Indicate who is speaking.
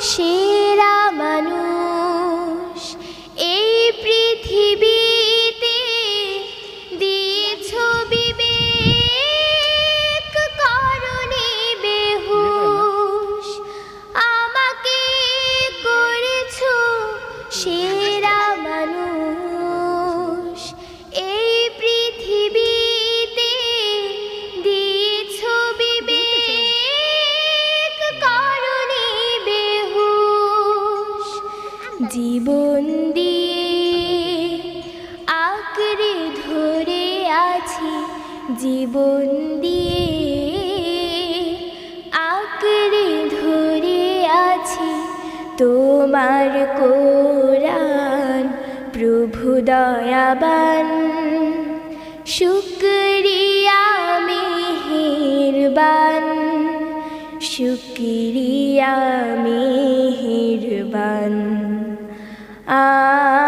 Speaker 1: 心 জীবন দিয়ে আঁকড়ে ধরে আছি। জীবন দিয়ে আঁকড়ে ধরে আছি। তোমার কোরআন প্রভু দয়াবান। শুক্রিয়া মেহেরবান। শুক্রিয়া মেহেরবান। ah.